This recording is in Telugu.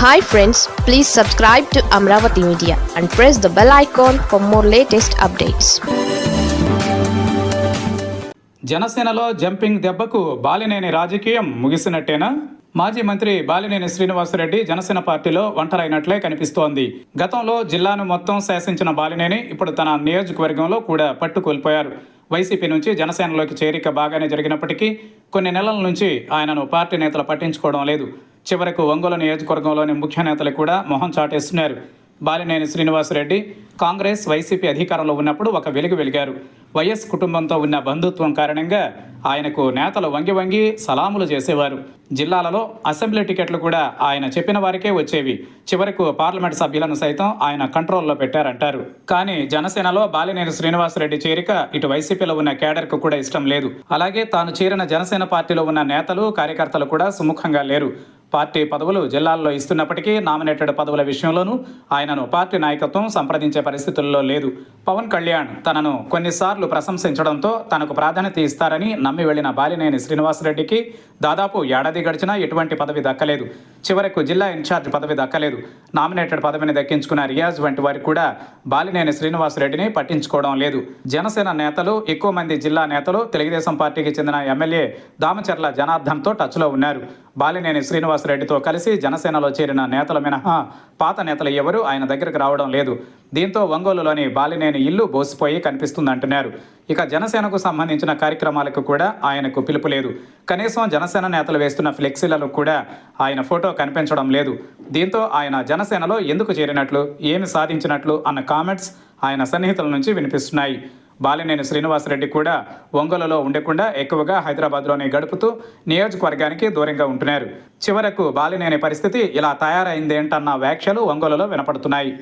Hi friends please subscribe to Amaravati media and press the bell icon for more latest updates జనసేనలో జంపింగ్ దెబ్బకు బాలినేని రాజకీయం ముగిసినట్టేనా? మాజీ మంత్రి బాలినేని శ్రీనివాసరెడ్డి జనసేన పార్టీలో ఒంటరైనట్లే కనిపిస్తోంది. గతంలో జిల్లాను మొత్తం శాసించిన బాలినేని ఇప్పుడు తన నియోజకవర్గంలో కూడా పట్టు కోల్పోయారు వైసీపీ నుంచి జనసేనలోకి చేరిక బాగానే జరిగినప్పటికీ కొన్ని నెలల నుంచి ఆయనను పార్టీ నేతలు పట్టించుకోవడం లేదు. చివరకు ఒంగోలు నియోజకవర్గంలోని ముఖ్య నేతలు కూడా మొహం చాటేస్తున్నారు. బాలినేని శ్రీనివాసరెడ్డి కాంగ్రెస్ వైసీపీ అధికారంలో ఉన్నప్పుడు ఒక వెలుగు వెలిగారు. వైఎస్ కుటుంబంతో ఉన్న బంధుత్వం కారణంగా ఆయనకు నేతలు వంగి వంగి సలాములు చేసేవారు. జిల్లాలలో అసెంబ్లీ టికెట్లు కూడా ఆయన చెప్పిన వారికే వచ్చేవి. చివరకు పార్లమెంట్ సభ్యులను సైతం ఆయన కంట్రోల్లో పెట్టారంటారు. కానీ జనసేనలో బాలినేని శ్రీనివాసరెడ్డి చేరిక ఇటు వైసీపీలో ఉన్న కేడర్కు కూడా ఇష్టం లేదు. అలాగే తాను చేరిన జనసేన పార్టీలో ఉన్న నేతలు కార్యకర్తలు కూడా సుముఖంగా లేరు. పార్టీ పదవులు జిల్లాల్లో ఇస్తున్నప్పటికీ నామినేటెడ్ పదవుల విషయంలోనూ ఆయనను పార్టీ నాయకత్వం సంప్రదించే పరిస్థితుల్లో లేదు. పవన్ కళ్యాణ్ తనను కొన్నిసార్లు ప్రశంసించడంతో తనకు ప్రాధాన్యత ఇస్తారని నమ్మి వెళ్ళిన బాలినేని శ్రీనివాసరెడ్డికి దాదాపు ఏడాది గడిచినా ఎటువంటి పదవి దక్కలేదు. చివరకు జిల్లా ఇన్ఛార్జ్ పదవి దక్కలేదు. నామినేటెడ్ పదవిని దక్కించుకున్న రియాజ్ వంటి వారు కూడా బాలినేని శ్రీనివాసరెడ్డిని పట్టించుకోవడం లేదు. జనసేన నేతలు ఎక్కువ మంది జిల్లా నేతలు తెలుగుదేశం పార్టీకి చెందిన ఎమ్మెల్యే దామచర్ల జనార్దన్తో టచ్లో ఉన్నారు. బాలినేని శ్రీనివాసరెడ్డితో కలిసి జనసేనలో చేరిన నేతల మినహా పాత నేతలు ఎవరూ? ఆయన దగ్గరకు రావడం లేదు. దీంతో ఒంగోలులోని బాలినేని ఇల్లు బోసిపోయి కనిపిస్తుందంటున్నారు. ఇక జనసేనకు సంబంధించిన కార్యక్రమాలకు కూడా ఆయనకు పిలుపు లేదు. కనీసం జనసేన నేతలు వేస్తున్న ఫ్లెక్సీలలో కూడా ఆయన ఫోటో కనిపించడం లేదు. దీంతో ఆయన జనసేనలో ఎందుకు చేరినట్లు ఏమి సాధించినట్లు అన్న కామెంట్స్ ఆయన సన్నిహితుల నుంచి వినిపిస్తున్నాయి. బాలినేని శ్రీనివాసరెడ్డి కూడా ఒంగోలులో ఉండకుండా ఎక్కువగా హైదరాబాద్లోనే గడుపుతూ నియోజకవర్గానికి దూరంగా ఉంటున్నారు. చివరకు బాలినేని పరిస్థితి ఇలా తయారైందేంటన్న వ్యాఖ్యలు ఒంగోలులో వినపడుతున్నాయి.